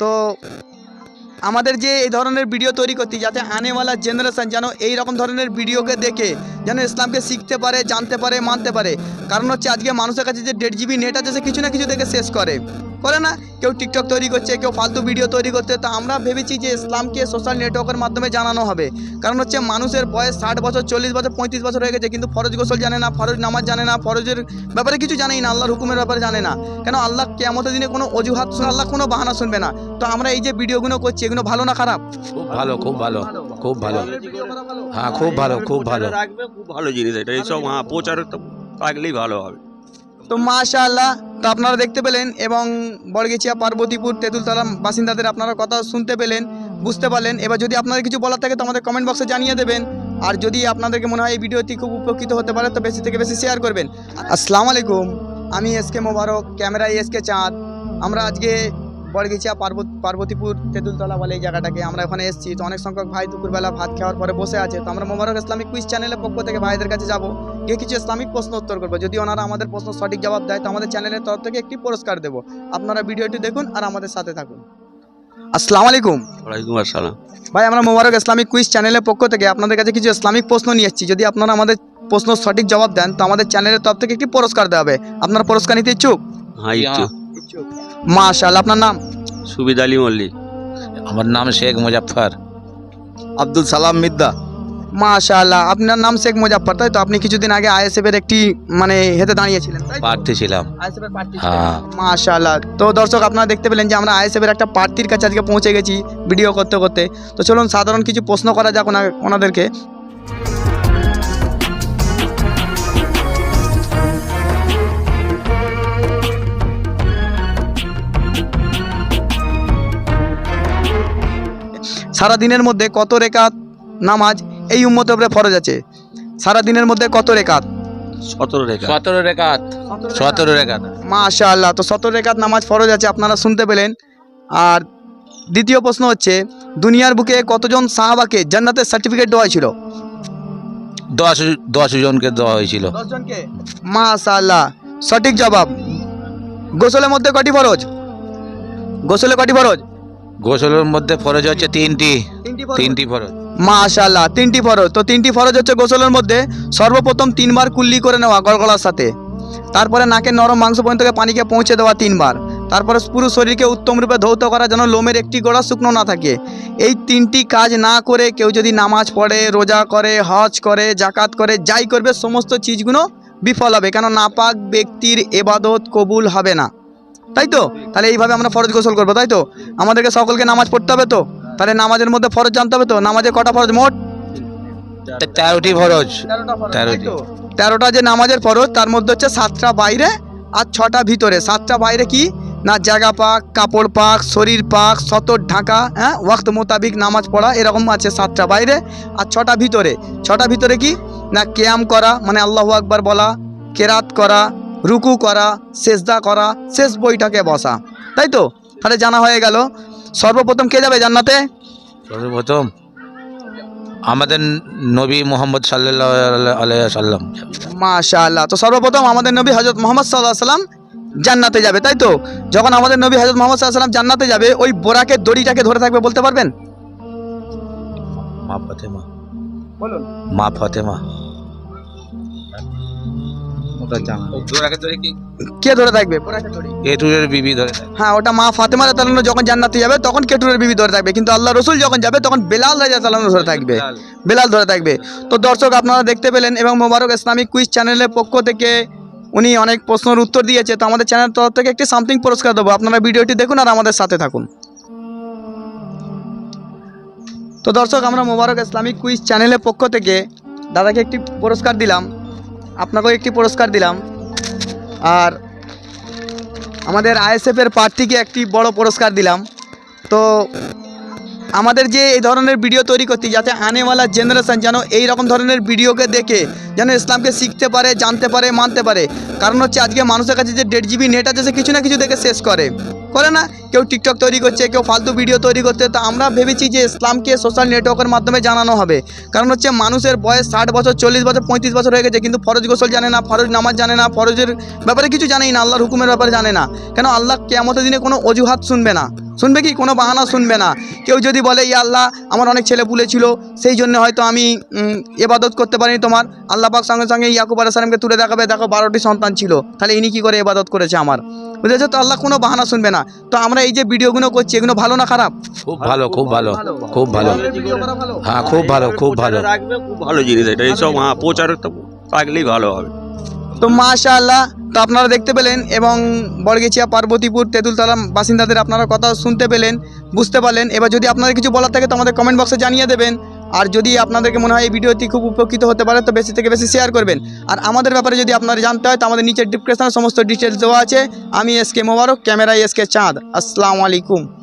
তো আমাদের যে এই ধরনের ভিডিও তৈরি করতে যাতে আনেওয়ালা জেনারেশান যেন এই রকম ধরনের ভিডিওকে দেখে, যেন ইসলামকে শিখতে পারে, জানতে পারে, মানতে পারে। কারণ হচ্ছে আজকে মানুষের কাছে যে দেড় জিবি নেট আছে, সে কিছু না কিছু দেখে শেষ করে। করে না কেউ টিকটক তৈরি করছে কেউ ফালতু ভিডিও তৈরি করছে তো আমরা ভেবেছি যে ইসলামকে সোশ্যাল নেটওয়ার্কের মাধ্যমে জানানো হবে। কারণ হচ্ছে মানুষের বয়স ষাট বছর চল্লিশ বছর পঁয়ত্রিশ বছর হয়ে গেছে কিন্তু ফরজ গোসল জানে না ফরজ নামাজ জানে না ফরজের ব্যাপারে কিছু জানেই না আল্লাহর হুকুমের ব্যাপারে জানে না। কেন আল্লাহ কেমতের দিনে কোনো অজুহাত শুনে আল্লাহ কোনো বাহানা শুনবে না। তো আমরা এই যে ভিডিওগুলো করছি এগুলো ভালো না খারাপ? খুব ভালো খুব ভালো খুব ভালো। হ্যাঁ খুব ভালো খুব ভালো। রাখবে খুব ভালো জিনিস এটা এইসব হ্যাঁ প্রচার তো রাখলেই ভালো হবে। তো মাশাআল্লাহ, তো আপনারা দেখতে পেলেন এবং বড়গেছিয়া পার্বতীপুর তেঁতুলতলা বাসিন্দাদের আপনারা কথা শুনতে পেলেন, বুঝতে পারলেন। এবার যদি আপনাদের কিছু বলার থাকে তো আমাদের কমেন্ট বক্সে জানিয়ে দেবেন। আর যদি আপনাদেরকে মনে হয় এই ভিডিওটি খুব উপকৃত হতে পারে, তো বেশি থেকে বেশি শেয়ার করবেন। আসসালামু আলাইকুম, আমি এসকে মোবারক ক্যামেরায় এসকে চাঁদ। আমরা আজকে বড়গেছিয়া পার্বত, পার্বতীপুর, তেঁতুলতলা বলে এই জায়গাটাকে আমরা ওখানে এসেছি। তো অনেক সংখ্যক ভাই দুপুরবেলা ভাত খাওয়ার পরে বসে আছে। তো আমরা মোবারক ইসলামিক কুইজ চ্যানেলের পক্ষ থেকে ভাইদের কাছে যাব। গিয়ে কিছু ইসলামিক প্রশ্ন উত্তর করব। যদি ওনারা আমাদের প্রশ্ন সঠিক জবাব দেয় তো আমাদের চ্যানেলের তরফ থেকে একটি পুরস্কার দেবো। আপনারা ভিডিওটি দেখুন আর আমাদের সাথে থাকুন। আসসালামু আলাইকুম। ওয়ালাইকুম আসসালাম। ভাই আমরা মোবারক ইসলামিক কুইজ চ্যানেলের পক্ষ থেকে আপনাদের কাছে কিছু ইসলামিক প্রশ্ন নিয়ে এসেছি। যদি আপনারা আমাদের প্রশ্ন সঠিক জবাব দেন তো আমাদের চ্যানেলের তরফ থেকে একটি পুরস্কার দেওয়া হবে। আপনার পুরস্কার নিতে ইচ্ছুক? হ্যাঁ ইচ্ছু মাশাআল্লাহ আপনার নাম? সুবিদ আলী মল্লিক। আমার নাম শেখ মুজাফফর। আব্দুল সালাম মিদ্দা। মাশাআল্লাহ। আপনার নাম শেখ মুজাফফর তাই তো? আপনি কিছুদিন আগে আইএসএফ এর একটি মানে হেতে দাঁড়িয়েছিলেন? প্রার্থী ছিলাম। আইএসএফ এর প্রার্থী হ্যাঁ। মাশাআল্লাহ। তো দর্শক আপনারা দেখতে পেলেন যে আমরা আইএসএফ এর একটা প্রার্থীর কাছে আজকে পৌঁছে গেছি ভিডিও করতে করতে। তো চলুন সাধারণ কিছু প্রশ্ন করা যাক ওনা- ওনাদেরকে। সারা দিনের মধ্যে কত রেখাত নামাজ এই উম্মতের উপরে ফরজ আছে। সারা দিনের মধ্যে কত রেখাত? সতেরো রেখা সতেরো রেখাত। সতেরো রেখাত। তো সতেরো রেখাত নামাজ ফরজ আছে আপনারা শুনতে পেলেন। আর দ্বিতীয় প্রশ্ন হচ্ছে দুনিয়ার বুকে কতজন সাহাবাকে জান্নাতের সার্টিফিকেট দেওয়া হয়েছিল? দশ দশ জনকে দেওয়া হয়েছিল। সঠিক জবাব। গোসলের মধ্যে কটি ফরজ? গোসলে কটি ফরজ? গোসলের মধ্যে ফরজ হচ্ছে তিনটি। তিনটি ফরজ। মাশাআল্লাহ, তিনটি ফরজ। তো তিনটি ফরজ হচ্ছে গোসলের মধ্যে সর্বপ্রথম তিনবার কুল্লি করে নেওয়া গড়গড়ার সাথে। তারপরে নাকের নরম মাংস পর্যন্ত পানিকে পৌঁছে দেওয়া তিনবার। তারপরে পুরো শরীরকে উত্তম রূপে ধৌত করা যেন লোমের একটি গোড়া শুকনো না থাকে। এই তিনটি কাজ না করে কেউ যদি নামাজ পড়ে, রোজা করে, হজ করে জাকাত করে, যাই করবে, সমস্ত চিজগুলো বিফল হবে। কেন নাপাক ব্যক্তির এবাদত কবুল হবে না। তাই তো? তাহলে এইভাবে আমরা ফরজ গোসল করব, তাই তো? আমাদেরকে সকলকে নামাজ পড়তে হবে তো? তাহলে নামাজের মধ্যে ফরজ জানতে হবে তো? নামাজে কটা ফরজ? মোট? তেরোটি ফরজ। তেরোটি। তেরোটা যে নামাজের ফরজ তার মধ্যে হচ্ছে সাতটা বাইরে আর ছটা ভিতরে। সাতটা বাইরে কি? না জায়গা পাক কাপড় পাক শরীর পাক সতর ঢাকা হ্যাঁ ওয়াক্ত মোতাবিক নামাজ পড়া এরকম আছে সাতটা বাইরে আর ছটা ভিতরে। ছটা ভিতরে কি? না কেয়াম করা মানে আল্লাহ আকবার বলা কেরাত করা রুকু করা সেজদা করা শেষ বইটাকে বসা। তাই তো? তাহলে জানা হয়ে গেল সর্বপ্রথম কে যাবে জান্নাতে? সর্বপ্রথম আমাদের নবী মোহাম্মদ সাল্লাহ আলাইহি সাল্লাম মাশাআল্লাহ। তো সর্বপ্রথম আমাদের নবী হজরত মোহাম্মদ সাল্লাহ সাল্লাম জান্নাতে যাবে তাই তো? যখন আমাদের নবী হজরত মোহাম্মদ সাল্লাহ সাল্লাম জান্নাতে যাবে ওই বোরাকের দড়িটাকে ধরে থাকবে বলতে পারবেন? মা ফতেমা। বলুন। মা ফতেমা। কে? ধরে থাকবে? বিবি ধরে। হ্যাঁ ওটা মা ফাতেমা যখন জান্নাতে যাবে তখন কেটুরের বিবি ধরে থাকবে। কিন্তু আল্লাহ রসুল যখন যাবে তখন বেলাল ধরে থাকবে। বেলাল। ধরে থাকবে। তো দর্শক আপনারা দেখতে পেলেন এবং মোবারক ইসলামিক কুইজ চ্যানেলের পক্ষ থেকে উনি অনেক প্রশ্নের উত্তর দিয়েছে। তো আমাদের চ্যানেল তরফ থেকে একটি সামথিং পুরস্কার দেবো। আপনারা ভিডিওটি দেখুন আর আমাদের সাথে থাকুন। তো দর্শক আমরা মোবারক ইসলামিক কুইজ চ্যানেলের পক্ষ থেকে দাদাকে একটি পুরস্কার দিলাম। আপনাকেও একটি পুরস্কার দিলাম। আর আমাদের আইএসএফের প্রার্থীকে একটি বড় পুরস্কার দিলাম। তো আমাদের যে এই ধরনের ভিডিও তৈরি করতে, যাতে আনেওয়ালা জেনারেশন যেন এই রকম ধরনের ভিডিওকে দেখে, যেন ইসলামকে শিখতে পারে, জানতে পারে, মানতে পারে। কারণ হচ্ছে আজকে মানুষের কাছে যে দেড় জিবি নেট আছে, সে কিছু না কিছু দেখে শেষ করে। করে না, কেউ টিকটক তৈরি করছে, কেউ ফালতু ভিডিও তৈরি করছে, তো আমরা ভেবেছি যে ইসলামকে সোশ্যাল নেটওয়ার্কের মাধ্যমে জানানো হবে। কারণ হচ্ছে মানুষের বয়স ষাট বছর, চল্লিশ বছর, পঁয়ত্রিশ বছর হয়ে গেছে, কিন্তু ফরজ গোসল জানে না, ফরজ নামাজ জানে না, ফরজের ব্যাপারে কিছু জানেই না, আল্লাহর হুকুমের ব্যাপারে জানে না। কেন আল্লাহ কেমতের দিনে কোনো অজুহাত শুনবে না? শুনবে কি? কোনো বাহানা শুনবে না। কেউ যদি বলে ইয়া আল্লাহ আমার অনেক ছেলে পুলে ছিল সেই জন্য হয়তো আমি এবাদত করতে পারিনি তোমার। আল্লাহ পাক সঙ্গে সঙ্গে ইয়াকুব আলাইসালামকে তুলে দেখাবে দেখো বারোটি সন্তান ছিল। তাহলে ইনি কী করে এবাদত করেছে আমার? বুঝেছ তো? আল্লাহ কোনো বাহানা শুনবে না। তো আমরা এই যে ভিডিওগুলো করছি এগুলো ভালো না খারাপ? খুব ভালো খুব ভালো খুব ভালো। হ্যাঁ খুব ভালো খুব ভালো। রাখবে খুব ভালো জিনিস। এটা এইসব হ্যাঁ প্রচার রাখলেই ভালো হবে। তো মাশা আল্লাহ তো আপনারা দেখতে পেলেন এবং বড়গেছিয়া পার্বতীপুর তেঁতুলতলা বাসিন্দাদের আপনারা কথা শুনতে পেলেন, বুঝতে পারলেন। এবার যদি আপনাদের কিছু বলার থাকে তো আমাদের কমেন্ট বক্সে জানিয়ে দেবেন। আর যদি আপনাদেরকে মনে হয় এই ভিডিওটি খুব উপকৃত হতে পারে, তো বেশি থেকে বেশি শেয়ার করবেন। আর আমাদের ব্যাপারে যদি আপনারা জানতে হয়, তো আমাদের নিচের ডিসক্রিপশনে সমস্ত ডিটেলস দেওয়া আছে। আমি এসকে মোবারক, ক্যামেরায় এসকে চাঁদ। আসসালামু আলাইকুম।